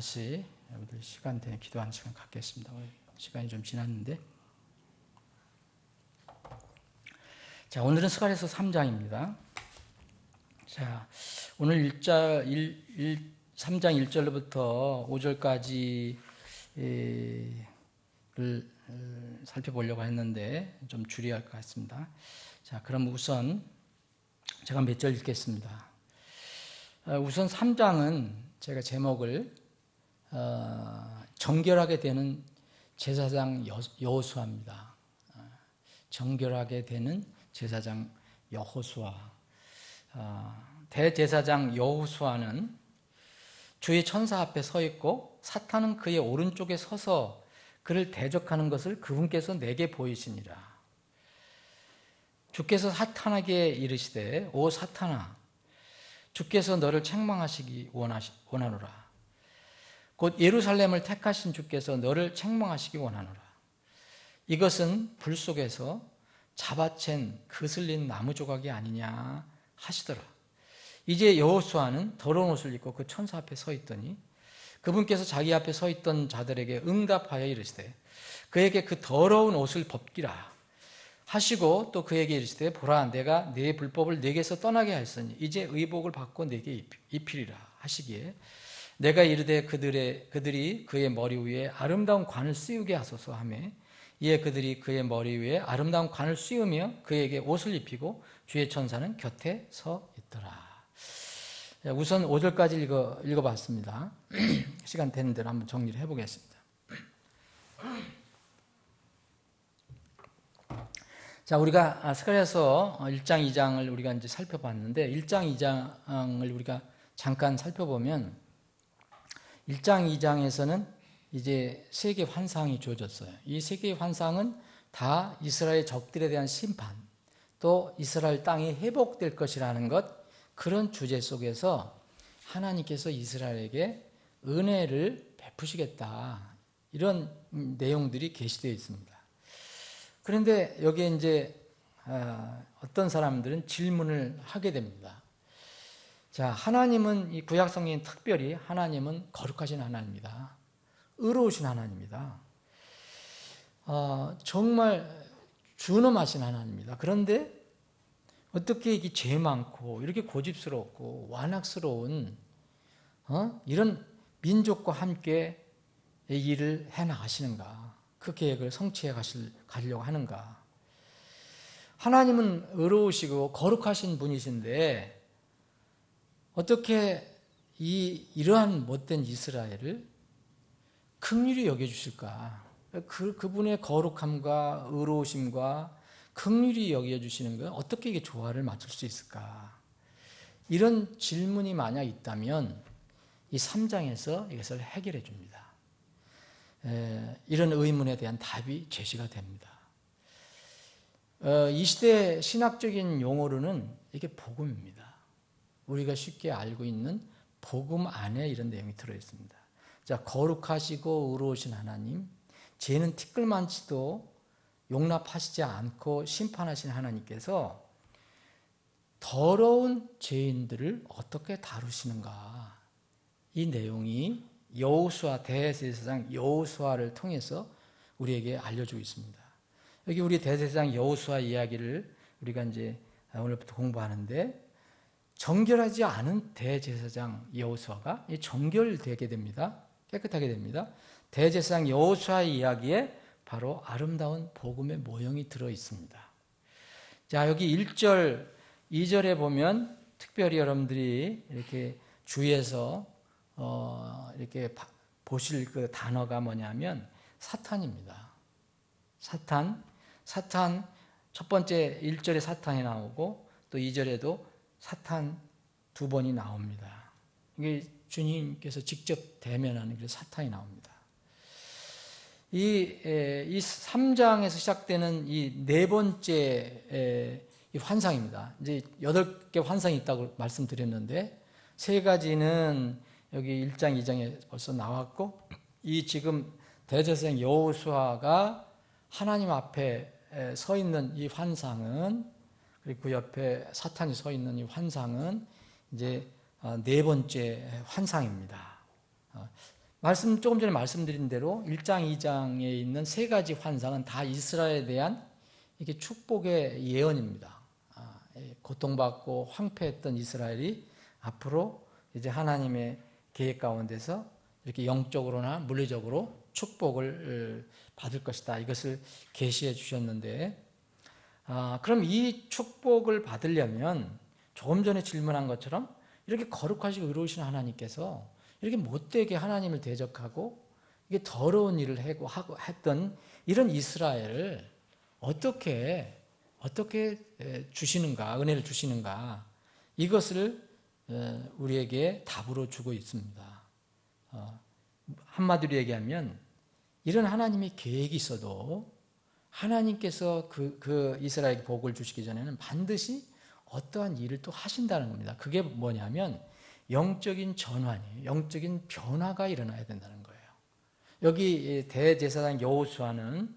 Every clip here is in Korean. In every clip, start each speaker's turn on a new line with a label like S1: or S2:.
S1: 다시 여러분들 시간 되는 기도하는 시간 갖겠습니다. 시간이 좀 지났는데. 자, 오늘은 스가랴서 3장입니다. 자, 오늘 1자 1, 1 3장 1절부터 5절까지를 살펴보려고 했는데 좀 줄여야 할 것 같습니다. 자, 그럼 우선 제가 몇 절 읽겠습니다. 어, 우선 3장은 제가 제목을 어, 정결하게 되는 제사장 여호수아입니다. 어, 정결하게 되는 제사장 여호수아. 어, 대제사장 여호수아는 주의 천사 앞에 서 있고 사탄은 그의 오른쪽에 서서 그를 대적하는 것을 그분께서 내게 보이시니라. 주께서 사탄에게 이르시되 오 사탄아 주께서 너를 책망하시기 원하시, 원하노라. 곧 예루살렘을 택하신 주께서 너를 책망하시기 원하노라. 이것은 불 속에서 잡아챈 그슬린 나무 조각이 아니냐 하시더라. 이제 여호수아는 더러운 옷을 입고 그 천사 앞에 서 있더니 그분께서 자기 앞에 서 있던 자들에게 응답하여 이르시되 그에게 그 더러운 옷을 벗기라 하시고 또 그에게 이르시되 보라 내가 네 불법을 내게서 떠나게 하였으니 이제 의복을 받고 내게 입히리라 하시기에 내가 이르되 그들의 그들이 그의 머리 위에 아름다운 관을 씌우게 하소서 하매 이에 그들이 그의 머리 위에 아름다운 관을 씌우며 그에게 옷을 입히고 주의 천사는 곁에 서 있더라. 우선 5절까지 읽어, 읽어봤습니다. 시간 되는 대로 한번 정리를 해보겠습니다. 자, 우리가 스가랴서 1장, 2장을 우리가 이제 살펴봤는데 1장, 2장을 우리가 잠깐 살펴보면 1장, 2장에서는 이제 세계 환상이 주어졌어요. 이 세계 환상은 다 이스라엘 적들에 대한 심판, 또 이스라엘 땅이 회복될 것이라는 것, 그런 주제 속에서 하나님께서 이스라엘에게 은혜를 베푸시겠다. 이런 내용들이 게시되어 있습니다. 그런데 여기에 이제 아, 어떤 사람들은 질문을 하게 됩니다. 자, 하나님은 이 구약 성경 특별히 하나님은 거룩하신 하나님입니다. 의로우신 하나님입니다. 어, 정말 준엄하신 하나님입니다. 그런데 어떻게 이게 죄 많고 이렇게 고집스럽고 완악스러운 어? 이런 민족과 함께 이 일을 해 나가시는가? 그 계획을 성취해 가실, 가려고 하는가? 하나님은 의로우시고 거룩하신 분이신데 어떻게 이 이러한 못된 이스라엘을 긍휼히 여겨 주실까? 그 그분의 거룩함과 의로우심과 긍휼히 여겨 주시는 것 어떻게 이게 조화를 맞출 수 있을까? 이런 질문이 만약 있다면 이 3장에서 이것을 해결해 줍니다. 에, 이런 의문에 대한 답이 제시가 됩니다. 어, 이 시대 신학적인 용어로는 이게 복음입니다. 우리가 쉽게 알고 있는 복음 안에 이런 내용이 들어 있습니다. 자, 거룩하시고 의로우신 하나님, 죄는 티끌만치도 용납하시지 않고 심판하신 하나님께서 더러운 죄인들을 어떻게 다루시는가? 이 내용이 여호수아 대제사장 여호수아를 통해서 우리에게 알려주고 있습니다. 여기 우리 대제사장 여호수아 이야기를 우리가 이제 오늘부터 공부하는데 정결하지 않은 대제사장 여호수아가 정결되게 됩니다. 깨끗하게 됩니다. 대제사장 여호수아의 이야기에 바로 아름다운 복음의 모형이 들어 있습니다. 자, 여기 1절, 2절에 보면 특별히 여러분들이 이렇게 주위에서 어, 이렇게 보실 그 단어가 뭐냐면 사탄입니다. 사탄, 사탄 첫 번째 1절에 사탄이 나오고 또 2절에도 사탄 두 번이 나옵니다. 이게 주님께서 직접 대면하는 그 사탄이 나옵니다. 이, 이 3장에서 시작되는 이 네 번째 이 환상입니다. 이제 여덟 개 환상이 있다고 말씀드렸는데 세 가지는 여기 1장, 2장에 벌써 나왔고 이 지금 대제사장 여호수아가 하나님 앞에 서 있는 이 환상은 그 옆에 사탄이 서 있는 이 환상은 이제 어, 네 번째 환상입니다. 어, 말씀 조금 전에 말씀드린 대로 1장, 2장에 있는 세 가지 환상은 다 이스라엘에 대한 이게 축복의 예언입니다. 아, 예, 고통받고 황폐했던 이스라엘이 앞으로 이제 하나님의 계획 가운데서 이렇게 영적으로나 물리적으로 축복을 어, 받을 것이다. 이것을 계시해 주셨는데, 아, 그럼 이 축복을 받으려면 조금 전에 질문한 것처럼 이렇게 거룩하시고 의로우신 하나님께서 이렇게 못되게 하나님을 대적하고 이게 더러운 일을 하고 했던 이런 이스라엘을 어떻게 어떻게 에, 주시는가 은혜를 주시는가 이것을 에, 우리에게 답으로 주고 있습니다. 어, 한마디로 얘기하면 이런 하나님의 계획이 있어도 하나님께서 그, 그 이스라엘에게 복을 주시기 전에는 반드시 어떠한 일을 또 하신다는 겁니다. 그게 뭐냐면 영적인 전환이 영적인 변화가 일어나야 된다는 거예요. 여기 대제사장 여호수아는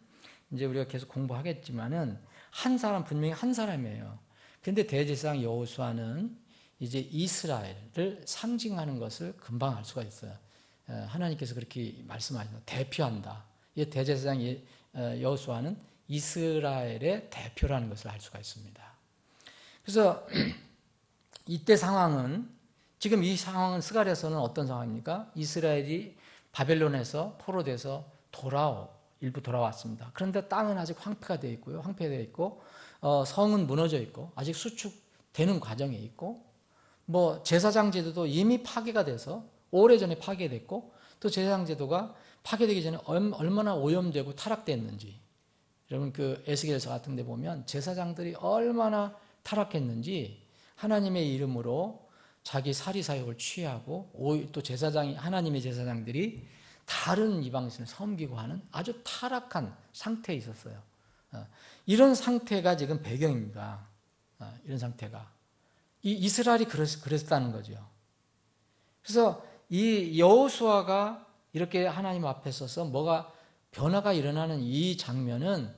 S1: 이제 우리가 계속 공부하겠지만은 한 사람 분명히 한 사람이에요. 근데 대제사장 여호수아는 이제 이스라엘을 상징하는 것을 금방 알 수가 있어요. 하나님께서 그렇게 말씀하시는 대표한다. 이 대제사장 어, 여호수아는 이스라엘의 대표라는 것을 알 수가 있습니다. 그래서 이때 상황은 지금 이 상황은 스가랴서는 어떤 상황입니까? 이스라엘이 바벨론에서 포로돼서 돌아오 일부 돌아왔습니다. 그런데 땅은 아직 황폐가 되어 있고요. 황폐되어 있고 어, 성은 무너져 있고 아직 수축되는 과정에 있고 뭐 제사장 제도도 이미 파괴가 돼서 오래 전에 파괴됐고 또 제사장 제도가 파괴되기 전에 얼마나 오염되고 타락됐는지 여러분 그 에스겔서 같은 데 보면 제사장들이 얼마나 타락했는지 하나님의 이름으로 자기 사리 사역을 취하고 또 제사장이 하나님의 제사장들이 다른 이방신을 섬기고 하는 아주 타락한 상태에 있었어요. 어, 이런 상태가 지금 배경입니다. 어, 이런 상태가 이 이스라엘이 그랬, 다는 거죠. 그래서 이 여호수아가 이렇게 하나님 앞에 서서 뭐가 변화가 일어나는 이 장면은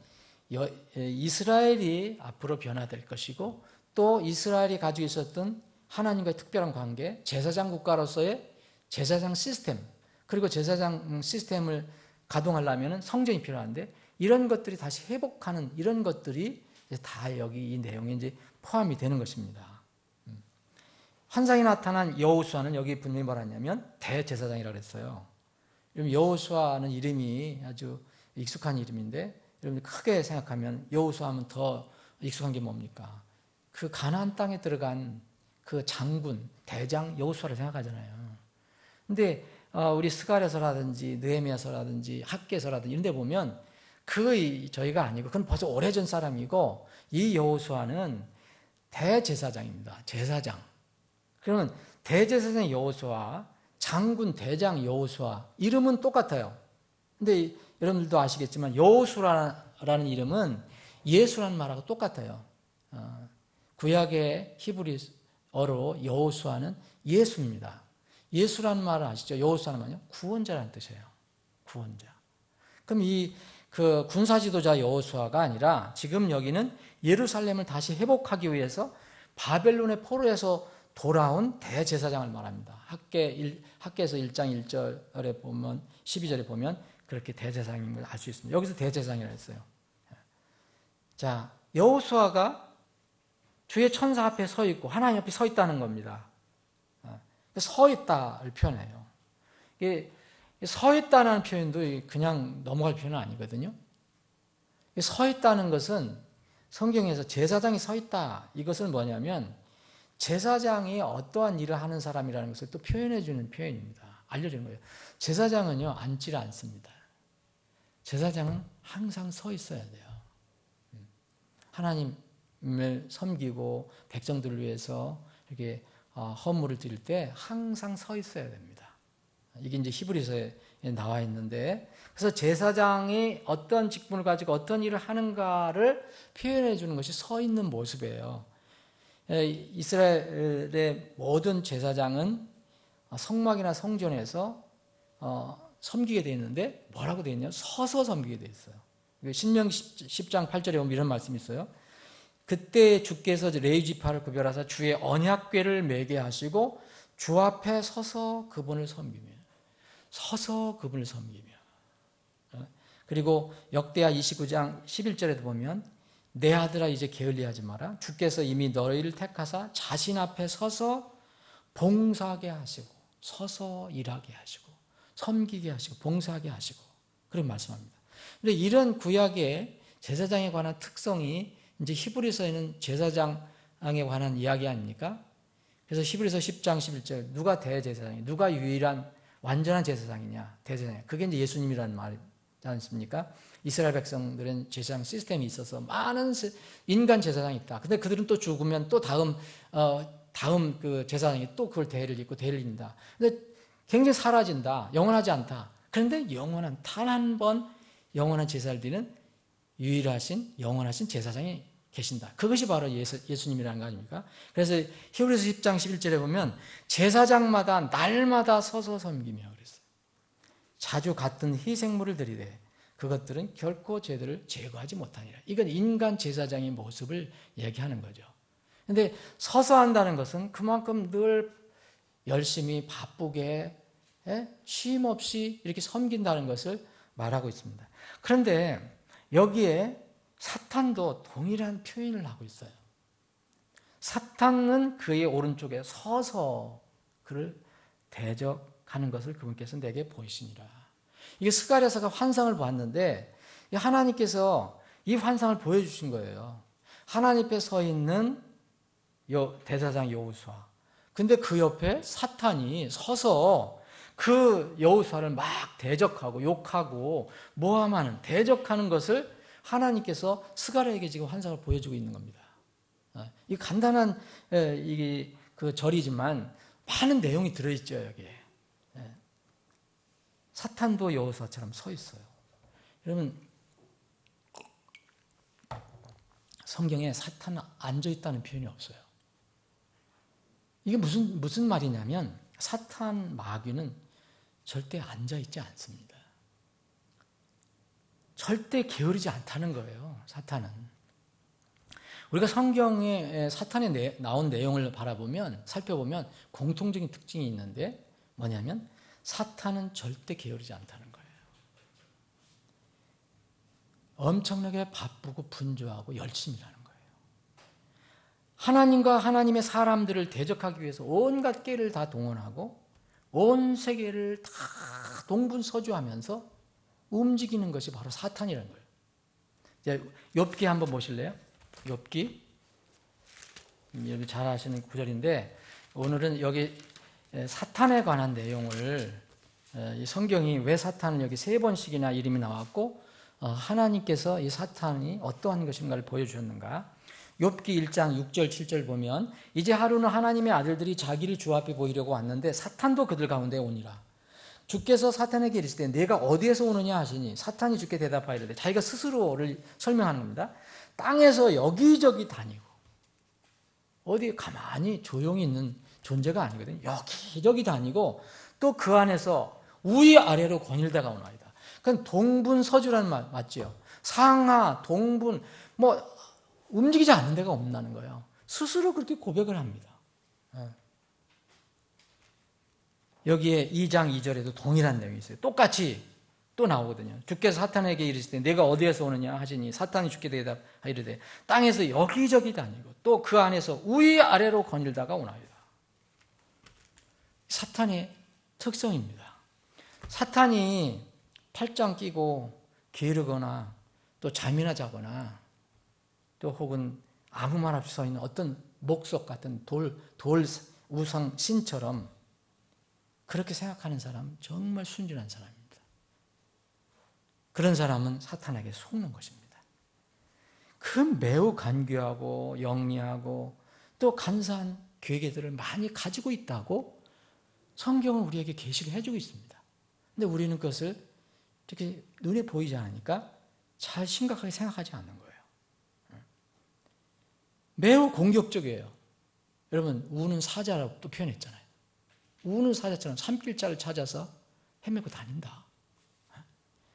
S1: 이스라엘이 앞으로 변화될 것이고 또 이스라엘이 가지고 있었던 하나님과의 특별한 관계, 제사장 국가로서의 제사장 시스템, 그리고 제사장 시스템을 가동하려면 성전이 필요한데 이런 것들이 다시 회복하는 이런 것들이 다 여기 이 내용에 이제 포함이 되는 것입니다. 음. 환상이 나타난 여호수아는 여기 분명히 뭐라냐면 대제사장이라고 그랬어요. 여호수아는 이름이 아주 익숙한 이름인데 여러분 크게 생각하면 여호수아하면 더 익숙한 게 뭡니까? 그 가나안 땅에 들어간 그 장군 대장 여호수아를 생각하잖아요. 근데 어, 우리 스가랴서라든지 느헤미야서라든지 학계서라든지 이런 데 보면 그 저희가 아니고 그건 벌써 오래전 사람이고 이 여호수아는 대제사장입니다. 제사장. 그러면 대제사장 여호수아, 장군 대장 여호수아 이름은 똑같아요. 근데 여러분들도 아시겠지만 여호수라는 이름은 예수라는 말하고 똑같아요. 어, 구약의 히브리어로 여호수아는 예수입니다. 예수라는 말을 아시죠? 여호수아는 말이요 구원자라는 뜻이에요. 구원자. 그럼 이 그 군사 지도자 여호수아가 아니라 지금 여기는 예루살렘을 다시 회복하기 위해서 바벨론의 포로에서 돌아온 대제사장을 말합니다. 학계 학계에서 1장 1절에 보면 12절에 보면 그렇게 대제사장인 걸 알 수 있습니다. 여기서 대제사장이라 했어요. 자, 여호수아가 주의 천사 앞에 서 있고 하나님 앞에 서 있다는 겁니다. 어, 서 있다를 표현해요. 이게 서 있다는 표현도 그냥 넘어갈 표현은 아니거든요. 서 있다는 것은 성경에서 제사장이 서 있다. 이것은 뭐냐면 제사장이 어떠한 일을 하는 사람이라는 것을 또 표현해 주는 표현입니다. 알려주는 거예요. 제사장은요, 앉지를 않습니다. 제사장은 항상 서 있어야 돼요. 음. 하나님을 섬기고 백성들을 위해서 이렇게 어, 헌물을 드릴 때 항상 서 있어야 됩니다. 이게 이제 히브리서에 나와 있는데 그래서 제사장이 어떤 직분을 가지고 어떤 일을 하는가를 표현해 주는 것이 서 있는 모습이에요. 이스라엘의 모든 제사장은 성막이나 성전에서 어, 섬기게 되어 있는데 뭐라고 되어 있냐? 서서 섬기게 되어 있어요. 신명 10장 8절에 보면 이런 말씀이 있어요. 그때 주께서 레위 지파를 구별하사 주의 언약궤를 매게 하시고 주 앞에 서서 그분을 섬기며 서서 그분을 섬기며 어? 그리고 역대하 29장 11절에도 보면 내 아들아 이제 게을리하지 마라 주께서 이미 너희를 택하사 자신 앞에 서서 봉사하게 하시고 서서 일하게 하시고 섬기게 하시고 봉사하게 하시고 그런 말씀합니다. 근데 이런 구약의 제사장에 관한 특성이 이제 히브리서에는 제사장에 관한 이야기 아닙니까? 그래서 히브리서 10장 11절 누가 대제사장이 누가 유일한 완전한 제사장이냐 대제사장 그게 이제 예수님이라는 말이지 않습니까? 이스라엘 백성들은 제사장 시스템이 있어서 많은 인간 제사장이 있다. 근데 그들은 또 죽으면 또 다음 어, 다음 그 제사장이 또 그걸 대를 잇고 대를 잇는다. 근데 굉장히 사라진다. 영원하지 않다. 그런데 영원한 단 한 번 영원한 제사를 드리는 유일하신 영원하신 제사장이 계신다. 그것이 바로 예수, 예수님이라는 거 아닙니까? 그래서 히브리서 10장 11절에 보면 제사장마다 날마다 서서 섬기며 그랬어요. 자주 같은 희생물을 드리되 그것들은 결코 죄들을 제거하지 못하니라. 이건 인간 제사장의 모습을 얘기하는 거죠. 근데 서서 한다는 것은 그만큼 늘 열심히 바쁘게 쉼 없이 이렇게 섬긴다는 것을 말하고 있습니다. 그런데 여기에 사탄도 동일한 표현을 하고 있어요. 사탄은 그의 오른쪽에 서서 그를 대적하는 것을 그분께서 내게 보이시니라. 이게 스가랴서가 환상을 봤는데 하나님께서 이 환상을 보여주신 거예요. 하나님 앞에 서 있는 요 대사장 여우수아. 근데 그 옆에 사탄이 서서 그 여우수아를 막 대적하고 욕하고 모함하는 대적하는 것을 하나님께서 스가랴에게 지금 환상을 보여주고 있는 겁니다. 어, 이 간단한 이게 그 절이지만 많은 내용이 들어있죠 여기에. 사탄도 여호수아처럼 서 있어요. 여러분 성경에 사탄 앉아 있다는 표현이 없어요. 이게 무슨 무슨 말이냐면 사탄 마귀는 절대 앉아 있지 않습니다. 절대 게으르지 않다는 거예요. 사탄은. 우리가 성경에 사탄에 나온 내용을 바라보면 살펴보면 공통적인 특징이 있는데 뭐냐면 사탄은 절대 게으르지 않다는 거예요. 엄청나게 바쁘고 분주하고 열심히라는 거예요. 하나님과 하나님의 사람들을 대적하기 위해서 온갖 깨를 다 동원하고 온 세계를 다 동분서주하면서 움직이는 것이 바로 사탄이라는 거예요. 이제 욥기 한번 보실래요? 욥기 여기 잘 아시는 구절인데 오늘은 여기 사탄에 관한 내용을 이 성경이 왜 사탄은 여기 세 번씩이나 이름이 나왔고 어, 하나님께서 이 사탄이 어떠한 것인가를 보여주셨는가? 욥기 1장 6절 7절 보면 이제 하루는 하나님의 아들들이 자기를 주 앞에 보이려고 왔는데 사탄도 그들 가운데 오니라. 주께서 사탄에게 이르시되 내가 어디에서 오느냐 하시니 사탄이 주께 대답하이르되 자기가 스스로를 설명하는 겁니다. 땅에서 여기저기 다니고 어디 가만히 조용히 있는 존재가 아니거든요. 여기저기 다니고 또 그 안에서 위아래로 권일다가 오나이다. 그건 동분서주라는 말 맞지요? 상하, 동분 뭐 움직이지 않는 데가 없다는 거예요. 스스로 그렇게 고백을 합니다. 예. 여기에 2장 2절에도 동일한 내용이 있어요. 똑같이 또 나오거든요. 주께서 사탄에게 이르시되 내가 어디에서 오느냐 하시니 사탄이 주께 대답하이르되 땅에서 여기저기 다니고 또 그 안에서 위아래로 거닐다가 오나이다. 사탄의 특성입니다. 사탄이 팔짱 끼고 게으르거나 또 잠이나 자거나 또 혹은 아무 말 없이 서 있는 어떤 목석 같은 돌, 돌 우상 신처럼 그렇게 생각하는 사람 정말 순진한 사람입니다. 그런 사람은 사탄에게 속는 것입니다. 그 매우 간교하고 영리하고 또 간사한 괴계들을 많이 가지고 있다고 성경은 우리에게 계시를 해주고 있습니다. 근데 우리는 그것을 이렇게 눈에 보이지 않으니까 잘 심각하게 생각하지 않는 거예요. 매우 공격적이에요. 여러분, 우는 사자라고 또 표현했잖아요. 우는 사자처럼 산길자를 찾아서 헤매고 다닌다.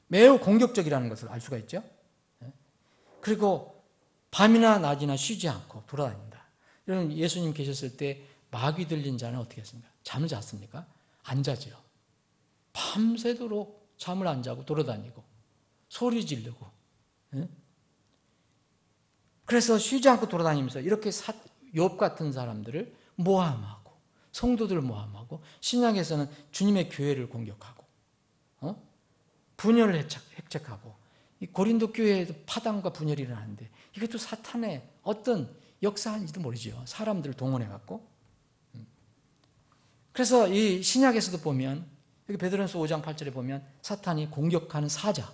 S1: 매우 공격적이라는 것을 알 수가 있죠. 그리고 밤이나 낮이나 쉬지 않고 돌아다닌다. 여러분, 예수님 계셨을 때 마귀 들린 자는 어떻게 했습니까? 잠을 잤습니까? 안 자죠. 밤새도록 잠을 안 자고 돌아다니고 소리 지르고 예? 그래서 쉬지 않고 돌아다니면서 이렇게 사, 욥 같은 사람들을 모함하고 성도들을 모함하고 신약에서는 주님의 교회를 공격하고 어? 분열을 획책하고 이 고린도 교회에도 파당과 분열이 일어나는데 이것도 사탄의 어떤 역사인지도 모르죠. 사람들을 동원해 갖고. 음. 그래서 이 신약에서도 보면 여기 베드로전서 5장 8절에 보면 사탄이 공격하는 사자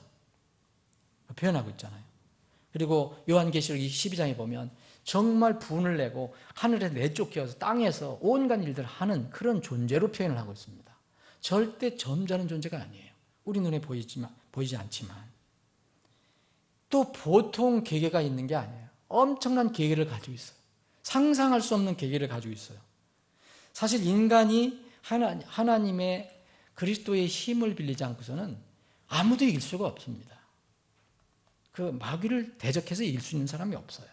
S1: 표현하고 있잖아요. 그리고 요한계시록 12장에 보면 정말 분을 내고 하늘에 내쫓겨서 땅에서 온갖 일들을 하는 그런 존재로 표현을 하고 있습니다. 절대 점잖은 존재가 아니에요. 우리 눈에 보이지만, 보이지 않지만. 또 보통 계계가 있는 게 아니에요. 엄청난 계계를 가지고 있어요. 상상할 수 없는 계계를 가지고 있어요. 사실 인간이 하나, 하나님의 그리스도의 힘을 빌리지 않고서는 아무도 이길 수가 없습니다. 그 마귀를 대적해서 이길 수 있는 사람이 없어요.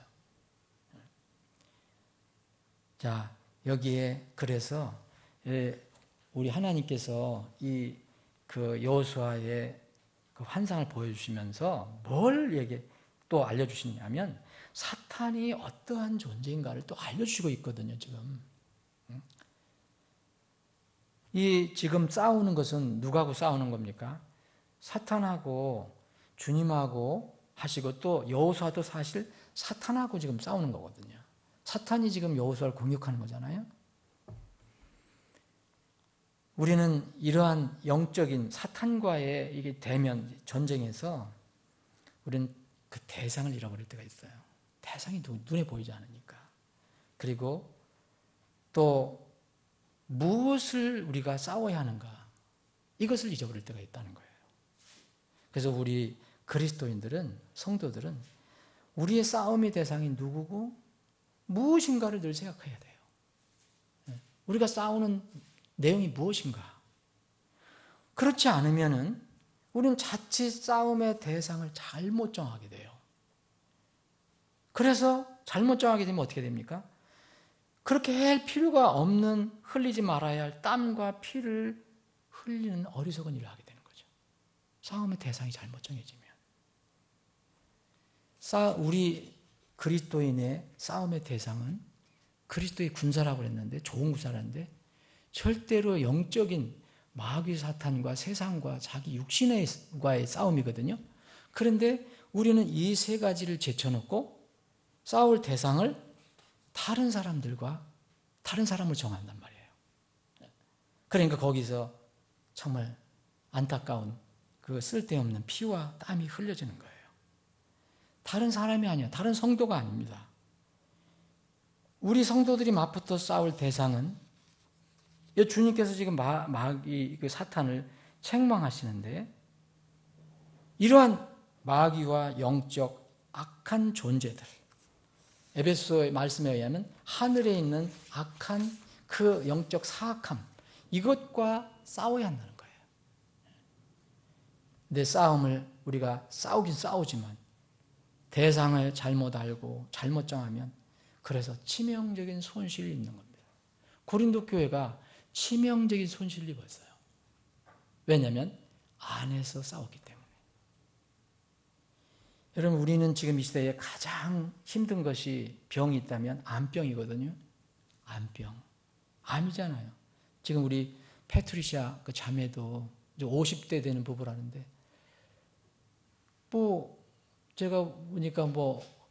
S1: 자, 여기에 그래서 예, 우리 하나님께서 이 그 여호수아의 그 환상을 보여주시면서 뭘 얘기 또 알려주시냐면 사탄이 어떠한 존재인가를 또 알려주시고 있거든요. 지금 이 지금 싸우는 것은 누구하고 싸우는 겁니까? 사탄하고 주님하고 하시고 또 여호수아도 사실 사탄하고 지금 싸우는 거거든요. 사탄이 지금 여호수아를 공격하는 거잖아요. 우리는 이러한 영적인 사탄과의 이게 대면 전쟁에서 우리는 그 대상을 잃어버릴 때가 있어요. 대상이 눈에 보이지 않으니까. 그리고 또 무엇을 우리가 싸워야 하는가 이것을 잊어버릴 때가 있다는 거예요. 그래서 우리 그리스도인들은 성도들은 우리의 싸움의 대상이 누구고 무엇인가를 늘 생각해야 돼요. 네. 우리가 싸우는 내용이 무엇인가? 그렇지 않으면은 우리는 자칫 싸움의 대상을 잘못 정하게 돼요. 그래서 잘못 정하게 되면 어떻게 됩니까? 그렇게 할 필요가 없는 흘리지 말아야 할 땀과 피를 흘리는 어리석은 일을 하게 되는 거죠. 싸움의 대상이 잘못 정해지면. 싸, 우리 그리스도인의 싸움의 대상은 그리스도의 군사라고 그랬는데 좋은 군사라는데 절대로 영적인 마귀 사탄과 세상과 자기 육신과의 싸움이거든요. 그런데 우리는 이 세 가지를 제쳐놓고 싸울 대상을 다른 사람들과 다른 사람을 정한단 말이에요. 그러니까 거기서 정말 안타까운 그 쓸데없는 피와 땀이 흘려지는 거예요. 다른 사람이 아니야. 다른 성도가 아닙니다. 우리 성도들이 맞붙어 싸울 대상은 주님께서 지금 마, 마귀 그 사탄을 책망하시는데 이러한 마귀와 영적 악한 존재들 에베소의 말씀에 의하면 하늘에 있는 악한 그 영적 사악함 이것과 싸워야 한다는 거예요. 내 싸움을 우리가 싸우긴 싸우지만 대상을 잘못 알고 잘못 정하면 그래서 치명적인 손실이 있는 겁니다. 고린도 교회가 치명적인 손실을 입었어요. 왜냐하면 안에서 때문에. 여러분 우리는 지금 이 시대에 가장 힘든 것이 병이 있다면 암병이거든요. 암병. 암이잖아요. 지금 우리 페트리샤 그 자매도 이제 50대 되는 부부라는데 뭐 제가 보니까 뭐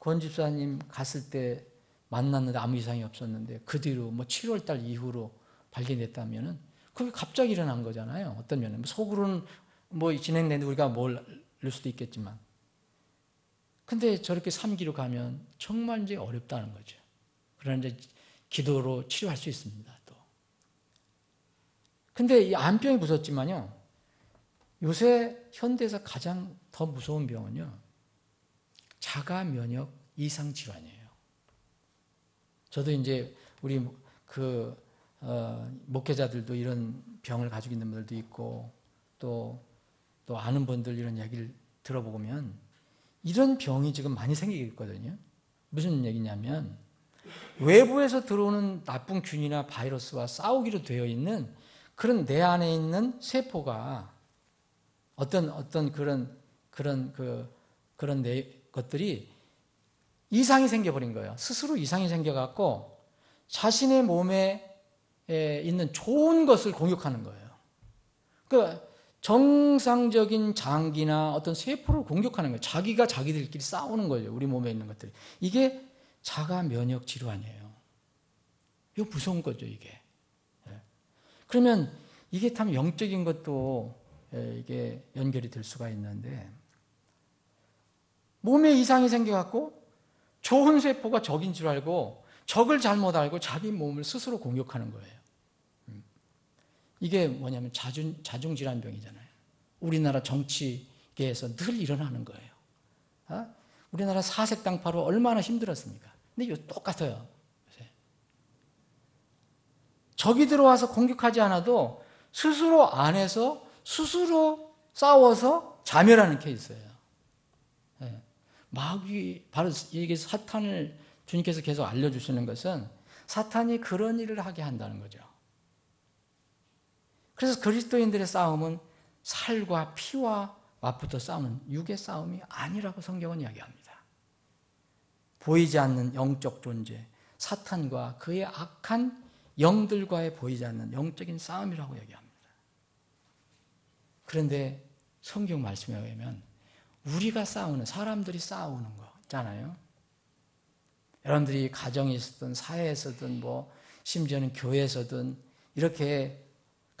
S1: 권 집사님 갔을 때 만났는데 아무 이상이 없었는데 그 뒤로 뭐 7월 달 이후로 발견됐다면은 그게 갑자기 일어난 거잖아요. 어떤 면에 속으로는 뭐 진행되는데 우리가 모를 수도 있겠지만 근데 저렇게 3기로 가면 정말 이제 어렵다는 거죠. 그러나 이제 기도로 치료할 수 있습니다. 또. 근데 이 암병이 무섭지만요. 요새 현대에서 가장 더 무서운 병은요. 자가 면역 이상 질환이에요. 저도 이제 우리 그 어, 목회자들도 이런 병을 가지고 있는 분들도 있고 또, 또 아는 분들 이런 얘기를 들어보면 이런 병이 지금 많이 생기고 있거든요. 무슨 얘기냐면 외부에서 들어오는 나쁜 균이나 바이러스와 싸우기로 되어 있는 그런 내 안에 있는 세포가 어떤 어떤 그런 그런 그 그런 내 것들이 이상이 생겨버린 거예요. 스스로 이상이 생겨갖고 자신의 몸에 에 있는 좋은 것을 공격하는 거예요. 그 정상적인 장기나 어떤 세포를 공격하는 거예요. 자기가 자기들끼리 싸우는 거예요. 우리 몸에 있는 것들이. 이게 자가 면역 질환이에요. 이거 무서운 거죠, 이게. 예. 그러면 이게 참 영적인 것도 예, 이게 연결이 될 수가 있는데 몸에 이상이 생겨갖고 좋은 세포가 적인 줄 알고 적을 잘못 알고 자기 몸을 스스로 공격하는 거예요. 음. 이게 뭐냐면 자중, 자중질환병이잖아요. 우리나라 정치계에서 늘 일어나는 거예요. 어? 우리나라 사색 당파로 얼마나 힘들었습니까? 근데 이거 똑같아요. 요새. 적이 들어와서 공격하지 않아도 스스로 안에서 스스로 싸워서 자멸하는 케이스예요. 예. 마귀 바로 이게 사탄을 주님께서 계속 알려주시는 것은 사탄이 그런 일을 하게 한다는 거죠. 그래서 그리스도인들의 싸움은 살과 피와 맞붙어 싸우는 육의 싸움이 아니라고 성경은 이야기합니다. 보이지 않는 영적 존재, 사탄과 그의 악한 영들과의 보이지 않는 영적인 싸움이라고 얘기합니다. 그런데 성경 말씀에 의하면 우리가 싸우는 사람들이 싸우는 거 있잖아요. 여러분들이 가정에 있었든 사회에서든 뭐 심지어는 교회에서든 이렇게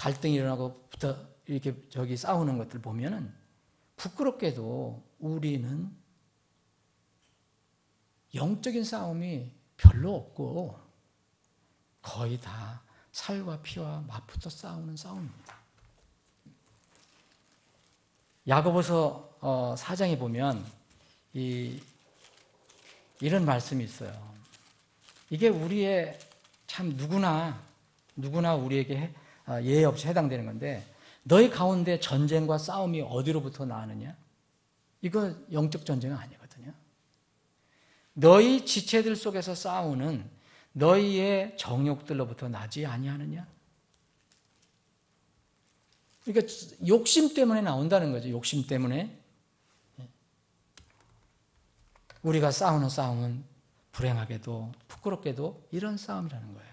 S1: 갈등이 일어나고 부터 이렇게 저기 싸우는 것들 보면은 부끄럽게도 우리는 영적인 싸움이 별로 없고 거의 다 살과 피와 맞붙어 싸우는 싸움입니다. 야고보서 어, 4장에 보면 이, 이런 말씀이 있어요. 이게 우리의 참 누구나 누구나 우리에게 아, 예외 없이 해당되는 건데 너희 가운데 전쟁과 싸움이 어디로부터 나느냐? 이거 영적 전쟁은 아니거든요. 너희 지체들 속에서 싸우는 너희의 정욕들로부터 나지 아니하느냐? 그러니까 욕심 때문에 나온다는 거죠. 욕심 때문에. 우리가 싸우는 싸움은 불행하게도 부끄럽게도 이런 싸움이라는 거예요.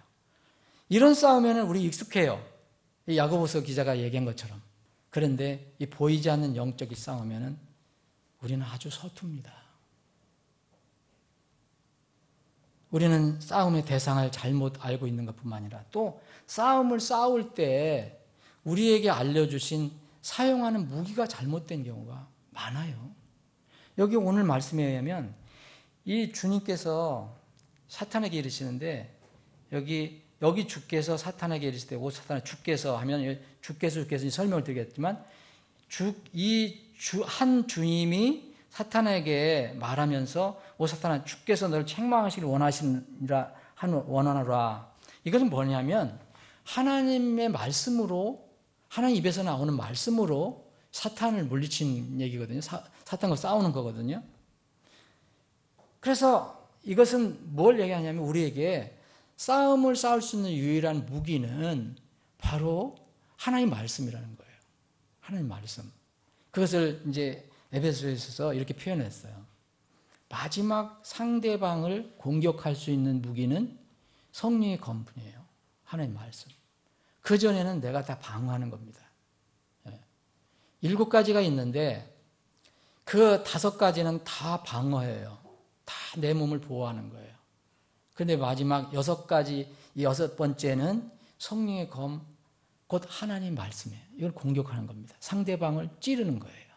S1: 이런 싸움에는 우리 익숙해요. 야고보서 기자가 얘기한 것처럼. 그런데 이 보이지 않는 영적인 싸움에는 우리는 아주 서툽니다. 우리는 싸움의 대상을 잘못 알고 있는 것뿐만 아니라 또 싸움을 싸울 때 우리에게 알려주신 사용하는 무기가 잘못된 경우가 많아요. 여기 오늘 말씀에 의하면 이 주님께서 사탄에게 이르시는데 여기 여기 주께서 사탄에게 이르시되 오 사탄아 주께서 하면 주께서 주께서 설명을 드리겠지만 주 이 주 한 주님이 사탄에게 말하면서 오 사탄아 주께서 너를 책망하시길 원하시니라 원하노라 이것은 뭐냐면 하나님의 말씀으로 하나님 입에서 나오는 말씀으로 사탄을 물리친 얘기거든요. 사, 사탄과 싸우는 거거든요. 그래서 이것은 뭘 얘기하냐면 우리에게 싸움을 싸울 수 있는 유일한 무기는 바로 하나님 말씀이라는 거예요. 하나님 말씀. 그것을 이제 에베소에서 이렇게 표현했어요. 마지막 상대방을 공격할 수 있는 무기는 성령의 검분이에요. 하나님 말씀. 그 전에는 내가 다 방어하는 겁니다. 예. 일곱 가지가 있는데 그 다섯 가지는 다 방어해요. 다 내 몸을 보호하는 거예요. 그런데 마지막 여섯 가지, 여섯 번째는 성령의 검, 곧 하나님 말씀이에요. 이걸 공격하는 겁니다. 상대방을 찌르는 거예요.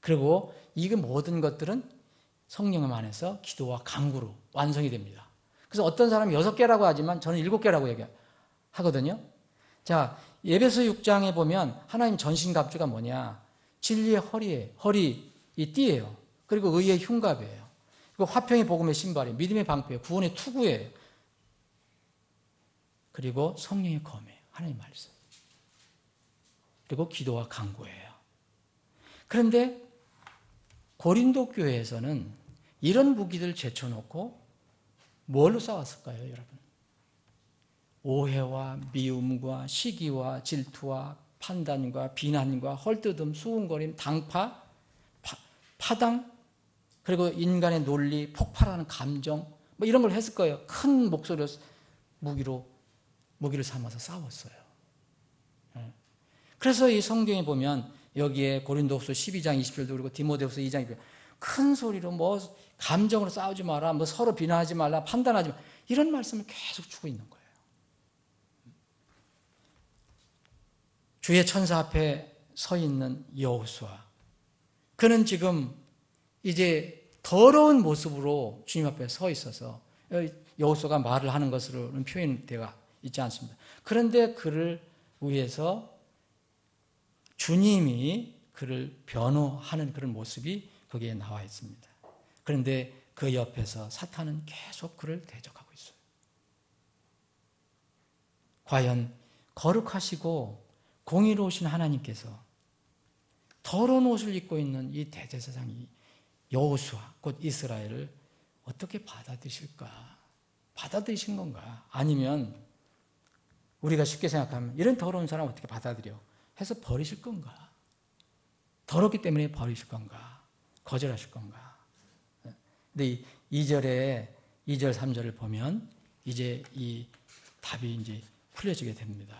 S1: 그리고 이 모든 것들은 성령의 안에서 기도와 강구로 완성이 됩니다. 그래서 어떤 사람이 여섯 개라고 하지만 저는 일곱 개라고 얘기하거든요. 자, 예배서 6장에 보면 하나님 전신갑주가 뭐냐? 진리의 허리에, 허리, 이 띠예요. 그리고 의의 흉갑이에요. 그리고 화평의 복음의 신발이 믿음의 방패예요. 구원의 투구예요. 그리고 성령의 검이에요. 하나님 말씀. 그리고 기도와 강구예요. 그런데 고린도 교회에서는 이런 무기들 제쳐놓고 뭘로 싸웠을까요, 여러분? 오해와 미움과 시기와 질투와 판단과 비난과 헐뜯음, 수군거림, 당파, 파, 파당, 그리고 인간의 논리, 폭발하는 감정, 뭐 이런 걸 했을 거예요. 큰 목소리로 무기로 무기를 삼아서 싸웠어요. 예. 그래서 이 성경에 보면 여기에 고린도후서 12장 20절도 그리고 디모데후서 2장 20절 큰 소리로 뭐 감정으로 싸우지 마라, 뭐 서로 비난하지 말라, 판단하지 마 이런 말씀을 계속 주고 있는 거예요. 주의 천사 앞에 서 있는 여호수아 그는 지금 이제 더러운 모습으로 주님 앞에 서 있어서 여호수아가 말을 하는 것으로는 표현되어 있지 않습니다. 그런데 그를 위해서 주님이 그를 변호하는 그런 모습이 거기에 나와 있습니다. 그런데 그 옆에서 사탄은 계속 그를 대적하고 있어요. 과연 거룩하시고 공의로우신 하나님께서 더러운 옷을 입고 있는 이 대제사장이 여호수아 곧 이스라엘을 어떻게 받아들이실까? 받아들이신 건가? 아니면 우리가 쉽게 생각하면 이런 더러운 사람 어떻게 받아들여? 해서 버리실 건가? 더럽기 때문에 버리실 건가? 거절하실 건가? 근데 이 2절에 2절 3절을 보면 이제 이 답이 이제 풀려지게 됩니다.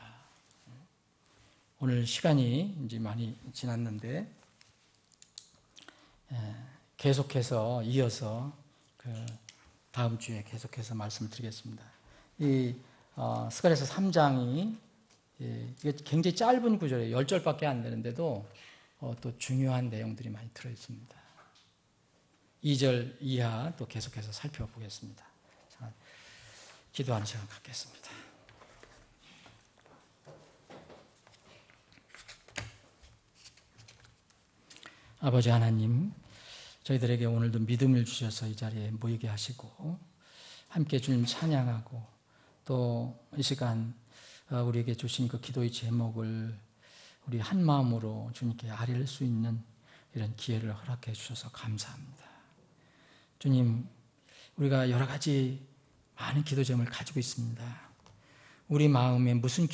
S1: 오늘 시간이 이제 많이 지났는데 계속해서 이어서 그 다음 주에 계속해서 말씀을 드리겠습니다. 이 어, 스가랴서 3장이 예, 이게 굉장히 짧은 구절이에요. 10절밖에 안 되는데도 어, 또 중요한 내용들이 많이 들어 있습니다. 2절 이하 또 계속해서 살펴보겠습니다. 자, 기도하는 시간 갖겠습니다. 아버지 하나님, 저희들에게 오늘도 믿음을 주셔서 이 자리에 모이게 하시고 함께 주님 찬양하고 또 이 시간 어, 우리에게 주신 그 기도의 제목을 우리 한 마음으로 주님께 아릴 수 있는 이런 기회를 허락해 주셔서 감사합니다. 주님, 우리가 여러 가지 많은 기도 제목을 가지고 있습니다. 우리 마음에 무슨